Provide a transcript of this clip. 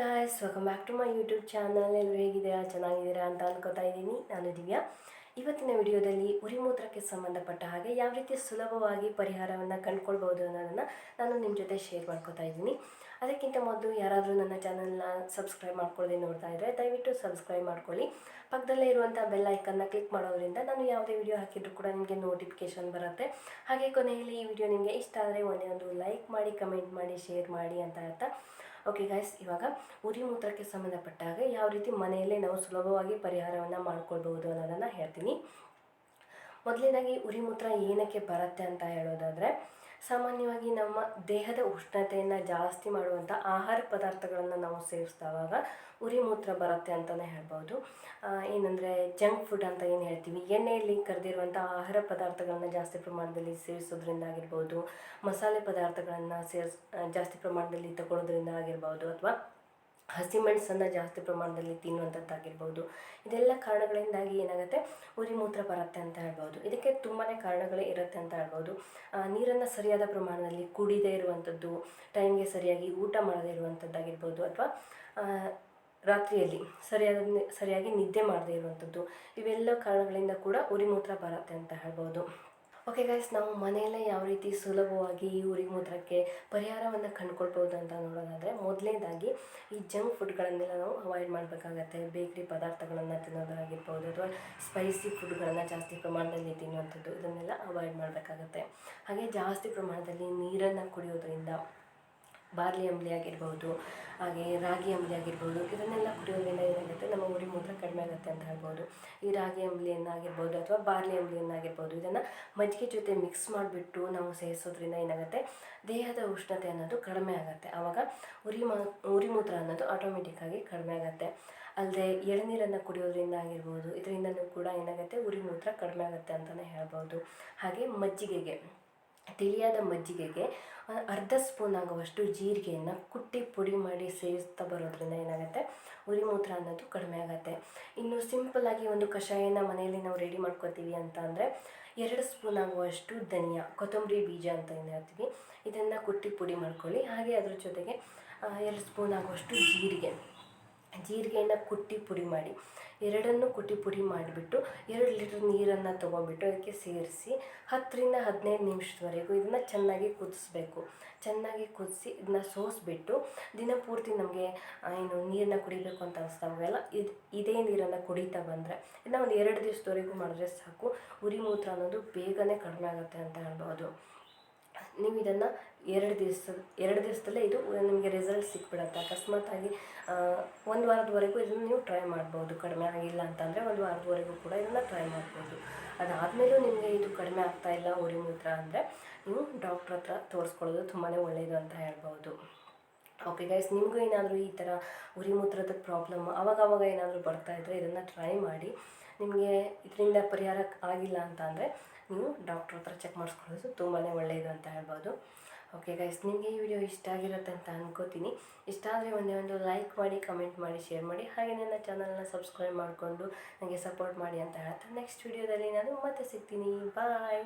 Welcome back to my YouTube channel ಎಲ್ಲರೂ ಹೇಗಿದ್ದೀರಾ? ಚೆನ್ನಾಗಿದ್ದೀರಾ ಅಂತ ಅನ್ಕೋತಾ ಇದ್ದೀನಿ. ನಾನು ದಿವ್ಯಾ. ಇವತ್ತಿನ ವಿಡಿಯೋದಲ್ಲಿ ಉರಿಮೂತ್ರಕ್ಕೆ ಸಂಬಂಧಪಟ್ಟ ಹಾಗೆ ಯಾವ ರೀತಿ ಸುಲಭವಾಗಿ ಪರಿಹಾರವನ್ನು ಕಂಡುಕೊಳ್ಬೋದು ಅನ್ನೋದನ್ನು ನಾನು ನಿಮ್ಮ ಜೊತೆ ಶೇರ್ ಮಾಡ್ಕೋತಾ ಇದ್ದೀನಿ. ಅದಕ್ಕಿಂತ ಮೊದಲು ಯಾರಾದರೂ ನನ್ನ ಚಾನಲ್ನ ಸಬ್ಸ್ಕ್ರೈಬ್ ಮಾಡ್ಕೊಳ್ಳದೆ ನೋಡ್ತಾ ಇದ್ದರೆ ದಯವಿಟ್ಟು ಸಬ್ಸ್ಕ್ರೈಬ್ ಮಾಡ್ಕೊಳ್ಳಿ. ಪಕ್ಕದಲ್ಲೇ ಇರುವಂಥ ಬೆಲ್ ಐಕನ್ನ ಕ್ಲಿಕ್ ಮಾಡೋದ್ರಿಂದ ನಾನು ಯಾವುದೇ ವಿಡಿಯೋ ಹಾಕಿದರೂ ಕೂಡ ನಿಮಗೆ ನೋಟಿಫಿಕೇಶನ್ ಬರುತ್ತೆ. ಹಾಗೆ ಕೊನೆಯಲ್ಲಿ ಈ ವಿಡಿಯೋ ನಿಮಗೆ ಇಷ್ಟ ಆದರೆ ಒಂದೇ ಒಂದು ಲೈಕ್ ಮಾಡಿ ಕಮೆಂಟ್ ಮಾಡಿ ಶೇರ್ ಮಾಡಿ ಅಂತ ಅರ್ಥ. ಓಕೆ ಗಾಯ್ಸ್ ಇವಾಗ ಉರಿ ಮೂತ್ರಕ್ಕೆ ಸಂಬಂಧಪಟ್ಟಾಗ ಯಾವ ರೀತಿ ಮನೆಯಲ್ಲೇ ನಾವು ಸುಲಭವಾಗಿ ಪರಿಹಾರವನ್ನು ಮಾಡ್ಕೊಳ್ಬಹುದು ಅನ್ನೋದನ್ನು ಹೇಳ್ತೀನಿ. ಮೊದಲನೇದಾಗಿ ಉರಿ ಮೂತ್ರ ಏನಕ್ಕೆ ಬರುತ್ತೆ ಅಂತ ಹೇಳೋದಾದರೆ ಸಾಮಾನ್ಯವಾಗಿ ನಮ್ಮ ದೇಹದ ಉಷ್ಣತೆಯನ್ನು ಜಾಸ್ತಿ ಮಾಡುವಂಥ ಆಹಾರ ಪದಾರ್ಥಗಳನ್ನು ನಾವು ಸೇವಿಸಿದವಾಗ ಉರಿ ಮೂತ್ರ ಬರುತ್ತೆ ಅಂತಲೇ ಹೇಳ್ಬೋದು. ಏನಂದರೆ ಜಂಕ್ ಫುಡ್ ಅಂತ ಏನು ಹೇಳ್ತೀವಿ? ಎಣ್ಣೆಯಲ್ಲಿ ಕರೆದಿರುವಂಥ ಆಹಾರ ಪದಾರ್ಥಗಳನ್ನು ಜಾಸ್ತಿ ಪ್ರಮಾಣದಲ್ಲಿ ಸೇವಿಸೋದ್ರಿಂದ ಆಗಿರ್ಬೋದು, ಮಸಾಲೆ ಪದಾರ್ಥಗಳನ್ನು ಸೇರಿಸ್ ಜಾಸ್ತಿ ಪ್ರಮಾಣದಲ್ಲಿ ತಗೊಳ್ಳೋದ್ರಿಂದ ಆಗಿರ್ಬೋದು ಅಥವಾ ಹಸಿಮೆಣಸನ್ನು ಜಾಸ್ತಿ ಪ್ರಮಾಣದಲ್ಲಿ ತಿನ್ನುವಂಥದ್ದಾಗಿರ್ಬೋದು. ಇದೆಲ್ಲ ಕಾರಣಗಳಿಂದಾಗಿ ಏನಾಗುತ್ತೆ? ಉರಿ ಮೂತ್ರ ಬರುತ್ತೆ ಅಂತ ಹೇಳ್ಬೋದು. ಇದಕ್ಕೆ ತುಂಬಾ ಕಾರಣಗಳೇ ಇರುತ್ತೆ ಅಂತ ಹೇಳ್ಬೋದು. ನೀರನ್ನು ಸರಿಯಾದ ಪ್ರಮಾಣದಲ್ಲಿ ಕುಡಿದೇ ಇರುವಂಥದ್ದು, ಟೈಮ್ಗೆ ಸರಿಯಾಗಿ ಊಟ ಮಾಡದೇ ಇರುವಂಥದ್ದಾಗಿರ್ಬೋದು ಅಥವಾ ರಾತ್ರಿಯಲ್ಲಿ ಸರಿಯಾದ ಸರಿಯಾಗಿ ನಿದ್ದೆ ಮಾಡದೇ ಇರುವಂಥದ್ದು. ಇವೆಲ್ಲ ಕಾರಣಗಳಿಂದ ಕೂಡ ಉರಿ ಮೂತ್ರ ಬರುತ್ತೆ ಅಂತ ಹೇಳ್ಬೋದು. ಓಕೆ ಗೈಸ್ ನಾವು ಮನೆಯಲ್ಲೇ ಯಾವ ರೀತಿ ಸುಲಭವಾಗಿ ಈ ಊರಿಗೆ ಮೂತ್ರಕ್ಕೆ ಪರಿಹಾರವನ್ನು ಕಂಡುಕೊಳ್ಬೋದು ಅಂತ ನೋಡೋದಾದರೆ ಮೊದಲನೇದಾಗಿ ಈ ಜಂಕ್ ಫುಡ್ಗಳನ್ನೆಲ್ಲ ನಾವು ಅವಾಯ್ಡ್ ಮಾಡಬೇಕಾಗತ್ತೆ. ಬೇಕ್ರಿ ಪದಾರ್ಥಗಳನ್ನು ತಿನ್ನೋದಾಗಿರ್ಬೋದು ಅಥವಾ ಸ್ಪೈಸಿ ಫುಡ್ಗಳನ್ನು ಜಾಸ್ತಿ ಪ್ರಮಾಣದಲ್ಲಿ ತಿನ್ನುವಂಥದ್ದು, ಇದನ್ನೆಲ್ಲ ಅವಾಯ್ಡ್ ಮಾಡಬೇಕಾಗತ್ತೆ. ಹಾಗೆ ಜಾಸ್ತಿ ಪ್ರಮಾಣದಲ್ಲಿ ನೀರನ್ನು ಕುಡಿಯೋದ್ರಿಂದ ಬಾರ್ಲಿ ಅಂಬಲಿ ಆಗಿರ್ಬೋದು, ಹಾಗೆ ರಾಗಿ ಅಂಬಲಿ ಆಗಿರ್ಬೋದು, ಇದನ್ನೆಲ್ಲ ಕುಡಿಯೋದ್ರಿಂದ ಏನಾಗುತ್ತೆ? ನಮ್ಮ ಉರಿ ಮೂತ್ರ ಕಡಿಮೆ ಆಗುತ್ತೆ ಅಂತ ಹೇಳ್ಬೋದು. ಈ ರಾಗಿ ಅಂಬಲಿಯನ್ನಾಗಿರ್ಬೋದು ಅಥವಾ ಬಾರ್ಲಿ ಅಂಬಲಿಯನ್ನಾಗಿರ್ಬೋದು, ಇದನ್ನು ಮಜ್ಜಿಗೆ ಜೊತೆ ಮಿಕ್ಸ್ ಮಾಡಿಬಿಟ್ಟು ನಾವು ಸೇವಿಸೋದ್ರಿಂದ ಏನಾಗುತ್ತೆ? ದೇಹದ ಉಷ್ಣತೆ ಅನ್ನೋದು ಕಡಿಮೆ ಆಗುತ್ತೆ. ಆವಾಗ ಉರಿ ಮಾ, ಉರಿ ಮೂತ್ರ ಅನ್ನೋದು ಆಟೋಮೆಟಿಕ್ಕಾಗಿ ಕಡಿಮೆ ಆಗುತ್ತೆ. ಅಲ್ಲದೆ ಎಳನೀರನ್ನು ಕುಡಿಯೋದ್ರಿಂದ ಆಗಿರ್ಬೋದು, ಇದರಿಂದನೂ ಕೂಡ ಏನಾಗುತ್ತೆ? ಉರಿ ಮೂತ್ರ ಕಡಿಮೆ ಆಗುತ್ತೆ ಅಂತಲೇ ಹೇಳ್ಬೋದು. ಹಾಗೆ ಮಜ್ಜಿಗೆಗೆ. ತಿಳಿಯಾದ ಮಜ್ಜಿಗೆಗೆ ಅರ್ಧ ಸ್ಪೂನ್ ಆಗುವಷ್ಟು ಜೀರಿಗೆಯನ್ನು ಕುಟ್ಟಿ ಪುಡಿ ಮಾಡಿ ಸೇವಿಸ್ತಾ ಬರೋದ್ರಿಂದ ಏನಾಗುತ್ತೆ? ಉರಿ ಮೂತ್ರ ಅನ್ನೋದು ಕಡಿಮೆ ಆಗುತ್ತೆ. ಇನ್ನು ಸಿಂಪಲ್ಲಾಗಿ ಒಂದು ಕಷಾಯನ ಮನೆಯಲ್ಲಿ ನಾವು ರೆಡಿ ಮಾಡ್ಕೋತೀವಿ ಅಂತ ಅಂದರೆ ಎರಡು ಸ್ಪೂನ್ ಆಗುವಷ್ಟು ಧನಿಯಾ, ಕೊತ್ತಂಬರಿ ಬೀಜ ಅಂತ ಏನು ಹೇಳ್ತೀವಿ. ಇದನ್ನು ಕುಟ್ಟಿ ಪುಡಿ ಮಾಡ್ಕೊಳ್ಳಿ. ಹಾಗೆ ಅದ್ರ ಜೊತೆಗೆ ಎರಡು ಸ್ಪೂನ್ ಆಗುವಷ್ಟು ಜೀರಿಗೆ. ಜೀರಿಗೆಯನ್ನು ಕುಟ್ಟಿ ಪುಡಿ ಮಾಡಿ, ಎರಡನ್ನು ಕುಟ್ಟಿ ಪುಡಿ ಮಾಡಿಬಿಟ್ಟು ಎರಡು ಲೀಟ್ರ್ ನೀರನ್ನು ತೊಗೊಂಬಿಟ್ಟು ಅದಕ್ಕೆ ಸೇರಿಸಿ ಹತ್ತರಿಂದ ಹದಿನೈದು ನಿಮಿಷದವರೆಗೂ ಇದನ್ನು ಚೆನ್ನಾಗಿ ಕುದಿಸ್ಬೇಕು. ಚೆನ್ನಾಗಿ ಕುದಿಸಿ ಇದನ್ನ ಸೋಸಿಬಿಟ್ಟು ದಿನಪೂರ್ತಿ ನಮಗೆ ಏನು ನೀರನ್ನ ಕುಡಿಬೇಕು ಅಂತ ಅನಿಸ್ದಾಗೆಲ್ಲ ಇದು, ಇದೇ ನೀರನ್ನು ಕುಡಿತಾ ಬಂದರೆ ಇದನ್ನ ಒಂದು ಎರಡು ದಿವಸದವರೆಗೂ ಮಾಡಿದ್ರೆ ಸಾಕು. ಉರಿ ಮೂತ್ರ ಅನ್ನೋದು ಬೇಗನೆ ಕಡಿಮೆ ಆಗುತ್ತೆ ಅಂತ ಹೇಳ್ಬೋದು ನೀವು ಇದನ್ನು ಎರಡು ದಿವಸ, ಎರಡು ದಿವಸದಲ್ಲೇ ಇದು ನಿಮಗೆ ರಿಸಲ್ಟ್ ಸಿಕ್ಬಿಡುತ್ತೆ. ಅಕಸ್ಮಾತಾಗಿ ಒಂದು ವಾರದವರೆಗೂ ಇದನ್ನು ನೀವು ಟ್ರೈ ಮಾಡ್ಬೋದು. ಕಡಿಮೆ ಆಗಿಲ್ಲ ಅಂತಂದರೆ ಒಂದು ವಾರದವರೆಗೂ ಕೂಡ ಇದನ್ನು ಟ್ರೈ ಮಾಡ್ಬೋದು. ಅದಾದಮೇಲೂ ನಿಮಗೆ ಇದು ಕಡಿಮೆ ಆಗ್ತಾ ಇಲ್ಲ ಉರಿ ಮೂತ್ರ ಅಂದರೆ, ನೀವು ಡಾಕ್ಟ್ರ್ ಹತ್ರ ತೋರಿಸ್ಕೊಳ್ಳೋದು ತುಂಬಾ ಒಳ್ಳೆಯದು ಅಂತ ಹೇಳ್ಬೋದು. ಓಕೆ ಗೈಸ್ ನಿಮಗೂ ಏನಾದರೂ ಈ ಥರ ಉರಿ ಮೂತ್ರದ ಪ್ರಾಬ್ಲಮ್ ಅವಾಗವಾಗ ಏನಾದರೂ ಬರ್ತಾ ಇದ್ದರೆ ಇದನ್ನು ಟ್ರೈ ಮಾಡಿ, ನಿಮಗೆ ಇದರಿಂದ ಪರಿಹಾರ ಆಗಿಲ್ಲ ಅಂತ ಅಂದರೆ ನೀವು ಡಾಕ್ಟ್ರ್ ಹತ್ರ ಚೆಕ್ ಮಾಡಿಸ್ಕೊಳ್ಳೋದು ತುಂಬಾ ಒಳ್ಳೆಯದು ಅಂತ ಹೇಳ್ಬೋದು. ಓಕೆ ಗೈಸ್ ನಿಮಗೆ ಈ ವಿಡಿಯೋ ಇಷ್ಟ ಆಗಿರುತ್ತೆ ಅಂತ ಅಂದ್ಕೋತೀನಿ ಇಷ್ಟ ಆದರೆ ಒಂದೇ ಒಂದು ಲೈಕ್ ಮಾಡಿ ಕಮೆಂಟ್ ಮಾಡಿ ಶೇರ್ ಮಾಡಿ, ಹಾಗೆ ನನ್ನ ಚಾನಲ್ನ ಸಬ್ಸ್ಕ್ರೈಬ್ ಮಾಡಿಕೊಂಡು ನನಗೆ ಸಪೋರ್ಟ್ ಮಾಡಿ ಅಂತ ಹೇಳ್ತಾ ನೆಕ್ಸ್ಟ್ ವಿಡಿಯೋದಲ್ಲಿ ನಾನು ಮತ್ತೆ ಸಿಗ್ತೀನಿ. ಬಾಯ್